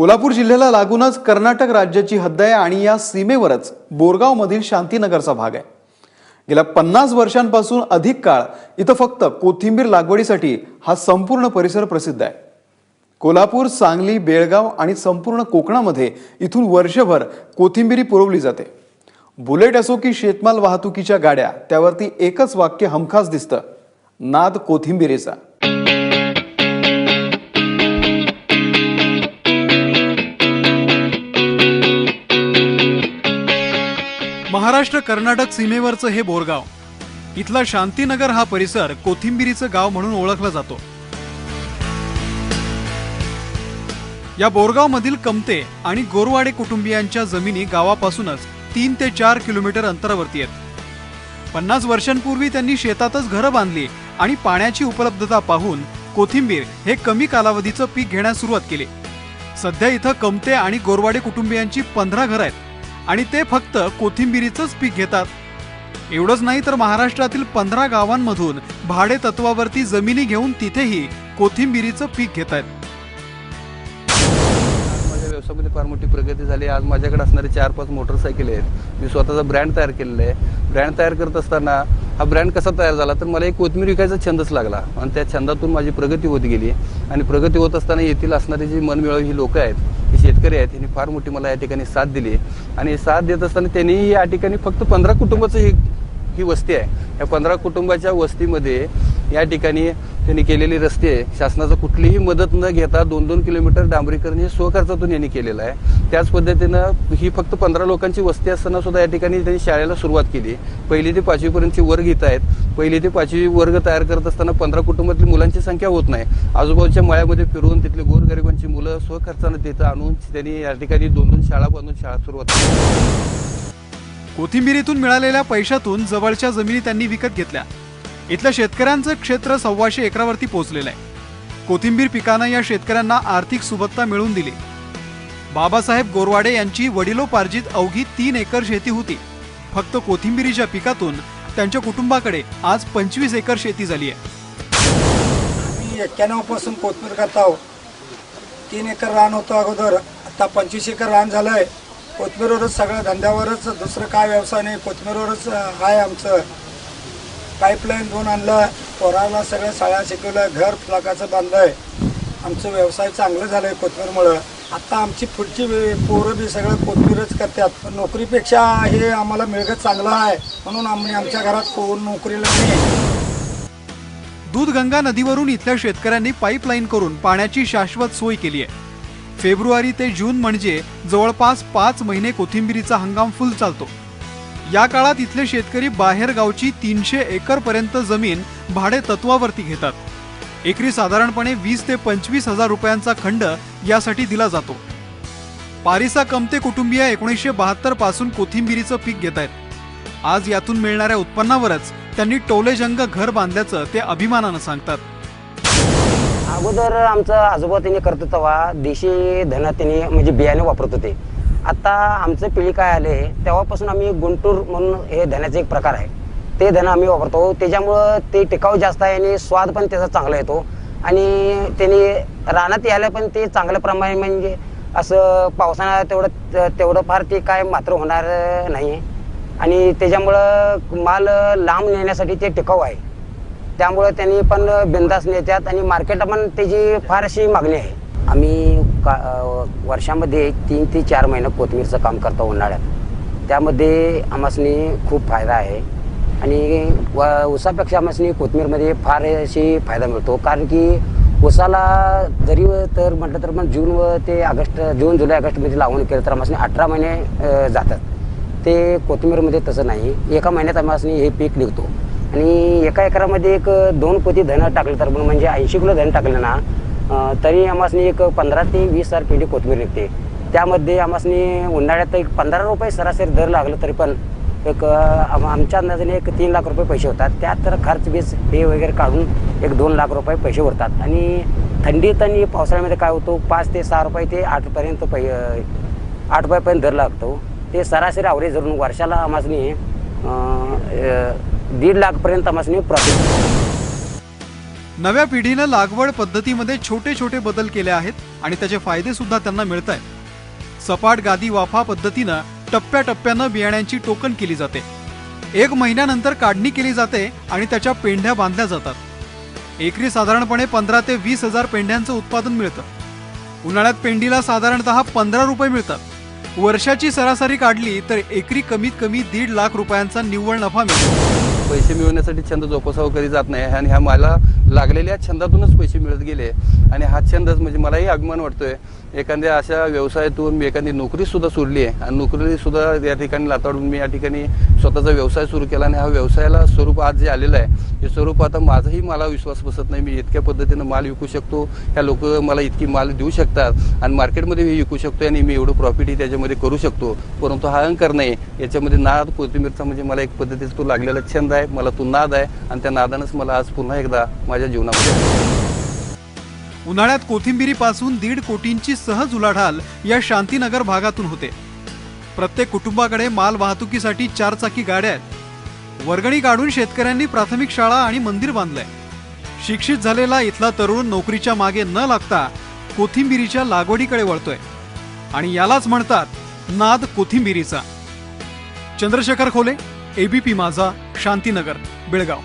कोल्हापूर जिल्ह्याला लागूनच कर्नाटक राज्याची हद्द आहे आणि या सीमेवरच बोरगावमधील शांतीनगरचा भाग आहे. गेल्या पन्नास वर्षांपासून अधिक काळ इथं फक्त कोथिंबीर लागवडीसाठी हा संपूर्ण परिसर प्रसिद्ध आहे. कोल्हापूर सांगली बेळगाव आणि संपूर्ण कोकणामध्ये इथून वर्षभर कोथिंबिरी पुरवली जाते. बुलेट असो की शेतमाल वाहतुकीच्या गाड्या त्यावरती एकच वाक्य हमखास दिसतं नाद कोथिंबिरीचा. महाराष्ट्र कर्नाटक सीमेवरचं हे बोरगाव. इथला शांतीनगर हा परिसर कोथिंबिरीचं गाव म्हणून ओळखला जातो. या बोरगावमधील कमते आणि गोरवाडे कुटुंबियांच्या जमिनी गावापासूनच तीन ते चार किलोमीटर अंतरावरती आहेत. पन्नास वर्षांपूर्वी त्यांनी शेतातच घरं बांधली आणि पाण्याची उपलब्धता पाहून कोथिंबीर हे कमी कालावधीचं पीक घेण्यास सुरुवात केली. सध्या इथं कमते आणि गोरवाडे कुटुंबियांची पंधरा घरं आहेत. आणि ते फक्त कोथिंबिरीचंच पीक घेतात. एवढंच नाही तर महाराष्ट्रातील पंधरा गावांमधून भाडे तत्वावरती जमिनी घेऊन तिथेही कोथिंबिरीचं पीक घेत आहेत. माझ्या व्यवसायामध्ये फार मोठी प्रगती झाली. आज माझ्याकडे असणारे चार पाच मोटरसायकल आहेत. मी स्वतःचा ब्रँड तयार केलेला आहे. ब्रँड तयार करत असताना हा ब्रँड कसा तयार झाला तर मला एक कोथमीर विकायचा छंदच लागला. आणि त्या छंदातून माझी प्रगती होत गेली. आणि प्रगती होत असताना येथील असणारी जी मनमिळावी ही लोकं आहेत हे शेतकरी आहेत त्यांनी फार मोठी मला या ठिकाणी साथ दिली आणि साथ देत असताना त्यांनी या ठिकाणी फक्त पंधरा कुटुंबाचं ही ही वस्ती आहे. या पंधरा कुटुंबाच्या वस्तीमध्ये या ठिकाणी त्यांनी केलेली रस्ते शासनाचं कुठलीही मदत न घेता दोन दोन किलोमीटर डांबरीकरण हे स्वखर्चातून यांनी केलेलं आहे. त्याच पद्धतीनं ही फक्त पंधरा लोकांची वस्ती असताना सुद्धा या ठिकाणी त्यांनी शाळेला सुरुवात केली. पहिली ते पाचवीपर्यंतची वर्ग घेत आहेत. पहिली ते पाचवी वर्ग तयार करत असताना पंधरा कुटुंबातील मुलांची संख्या होत नाही. आजूबाजूच्या मळ्यामध्ये फिरून तिथले गोरगरिबांची मुलं स्वखर्चानं तिथं आणून त्यांनी या ठिकाणी दोन दोन शाळा बांधून शाळा सुरुवात केली कोथिंबिरीतून मिळालेल्या पैशातून जवळच्या जमिनी त्यांनी विकत घेतल्या. इथल्या शेतकऱ्यांचं क्षेत्र सव्वाशे एकरावरती पोहोचलेलं आहे. कोथिंबीर पिकानं या शेतकऱ्यांना आर्थिक सुबत्ता मिळवून दिली. बाबासाहेब गोरवाडे यांची वडिलोपार्जित अवघी तीन एकर शेती होती. फक्त कोथिंबिरीच्या पिकातून त्यांच्या कुटुंबाकडे आज पंचवीस एकर शेती झाली आहे. मी एक्क्याण्णवपासून कोथमीर करतो तीन एकर रान होतं अगोदर आता पंचवीस एकर रान झालं आहे कोथमीरवरच सगळं धंद्यावरच दुसरं काय व्यवसाय नाही. कोथमीरवरच आहे आमचं. पाईपलाईन दोन आणलं पोराला सगळं शाळा शिकवलं घर फ्लाकाचं आहे आमचं व्यवसाय चांगलं झालं आहे कोथमीरमुळं. आता आमची पुढची पोरं बी सगळं कोथमीरच करतात. पण नोकरीपेक्षा हे आम्हाला मिळगत चांगलं आहे. म्हणून आम्ही आमच्या घरात कोण नोकरीला नाही दूधगंगा नदीवरून इथल्या शेतकऱ्यांनी पाईपलाईन करून पाण्याची शाश्वत सोय केली आहे. फेब्रुवारी ते जून म्हणजे जवळपास पाच महिने कोथिंबिरीचा हंगाम फुल चालतो. या काळात इथले शेतकरी बाहेर गावची तीनशे एकर पर्यंत जमीन भाडे तत्वावरती घेतात. एकरी साधारणपणे वीस ते पंचवीस हजार रुपयांचा खंड यासाठी दिला जातो. पारिसा कमते कुटुंबीय एकोणीसशे बहात्तरपासून कोथिंबिरीचं पीक घेत आहेत. आज यातून मिळणाऱ्या उत्पन्नावरच त्यांनी टोलेजंग घर बांधल्याचं ते अभिमानानं सांगतात. अगोदर आमचं आजोबा त्यांनी करत तेव्हा देशी धना त्यांनी म्हणजे बियाणे वापरत होते. आता आमचं पिढी काय आले तेव्हापासून आम्ही गुंटूर म्हणून हे धनाचे एक प्रकार आहे. ते धन आम्ही वापरतो. त्याच्यामुळं ते टिकाऊ जास्त आहे आणि स्वाद पण त्याचा चांगला येतो. आणि त्याने रानात यायला पण ते चांगल्या प्रमाणे म्हणजे असं पावसाळा तेवढं तेवढं फार ते काय मात्र होणार नाही. आणि त्याच्यामुळं माल लांब नेण्यासाठी ते टिकाऊ आहे. त्यामुळं त्यांनी पण बिंदास नेत्यात आणि मार्केट पण त्याची फार अशी मागणी आहे. आम्ही का वर्षामध्ये तीन ते चार महिने कोथमीरचं काम करतो उन्हाळ्यात. त्यामध्ये आम्हासनी खूप फायदा आहे. आणि व ऊसापेक्षा आम्हाला कोथमीरमध्ये फार अशी फायदा मिळतो. कारण की ऊसाला जरी तर म्हटलं तर मग जून व ते ऑगस्ट जून जुलै ऑगस्टमध्ये लावून केलं तर आम्हाला अठरा महिने जातात. ते कोथिंबीरमध्ये तसं नाही. एका महिन्यात आम्हाला हे पीक निघतो. आणि एका एकरामध्ये एक दोन पोती धन टाकलं तर पण म्हणजे ऐंशी किलो धन टाकलं ना तरी आम्हाला एक पंधरा ते वीस हजार पेंडी कोथमीर निघते. त्यामध्ये आम्हाला उन्हाळ्यात एक पंधरा रुपये सरासरी दर लागलं तरी पण एक आमच्या अंदाजाने एक तीन लाख रुपये पैसे होतात. त्यात तर खर्च बीज हे वगैरे काढून एक दोन लाख रुपये पैसे उरतात. आणि थंडीत आणि पावसाळ्यामध्ये काय होतो पाच ते सहा रुपये ते आठपर्यंत पै आठ रुपयापर्यंत दर लागतो. ते सरासरी ॲव्हरेज धरून वर्षाला आम्हासनी दीड लाखपर्यंत आम्हाला प्रॉफिट नव्या पिढीनं लागवड पद्धतीमध्ये छोटे छोटे बदल केले आहेत आणि त्याचे फायदे सुद्धा त्यांना मिळत आहेत सपाट गादी वाफा पद्धतीनं टप्प्याटप्प्यानं बियाण्यांची टोकन केली जाते. एक महिन्यानंतर काढणी केली जाते आणि त्याच्या पेंढ्या बांधल्या जातात. एकरी साधारणपणे पंधरा ते वीस हजार पेंढ्यांचं उत्पादन मिळतं. उन्हाळ्यात पेंडीला साधारणतः पंधरा रुपये मिळतात. वर्षाची सरासरी काढली तर एकरी कमीत कमी दीड लाख रुपयांचा निव्वळ नफा मिळतो. पैसे मिळवण्यासाठी छंद जोपासावं कधी जात नाही आणि ह्या मला लागलेल्या छंदातूनच पैसे मिळत गेले. आणि हा छंदच म्हणजे मलाही अभिमान वाटतोय. एखाद्या अशा व्यवसायातून मी एखादी नोकरी सुद्धा सोडली आहे. आणि नोकरी सुद्धा या ठिकाणी लाताडून मी या ठिकाणी स्वतःचा व्यवसाय सुरू केला आणि हा व्यवसायाला स्वरूप आज जे आलेलं आहे हे स्वरूप आता माझाही मला विश्वास बसत नाही. मी इतक्या पद्धतीनं माल विकू शकतो. ह्या लोक मला इतकी माल देऊ शकतात. आणि मार्केटमध्ये मी विकू शकतो आणि मी एवढं प्रॉफिटही त्याच्यामध्ये करू शकतो. परंतु हा अहंकार नाही. याच्यामध्ये नाद कोथिंबीरचा म्हणजे मला एक पद्धतीचा तो लागलेला छंद आहे. मला तो नाद आहे. आणि त्या नादानंच मला आज पुन्हा एकदा माझ्या जीवनामध्ये. उन्हाळ्यात कोथिंबिरीपासून दीड कोटींची सहज उलाढाल या शांतीनगर भागातून होते. प्रत्येक कुटुंबाकडे माल वाहतुकीसाठी चारचाकी गाड्या आहेत. वर्गणी काढून शेतकऱ्यांनी प्राथमिक शाळा आणि मंदिर बांधलंय. शिक्षित झालेला इथला तरुण नोकरीच्या मागे न लागता कोथिंबिरीच्या लागवडीकडे वळतोय. आणि यालाच म्हणतात नाद कोथिंबिरीचा. चंद्रशेखर खोले एबीपी माझा शांतीनगर बेळगाव.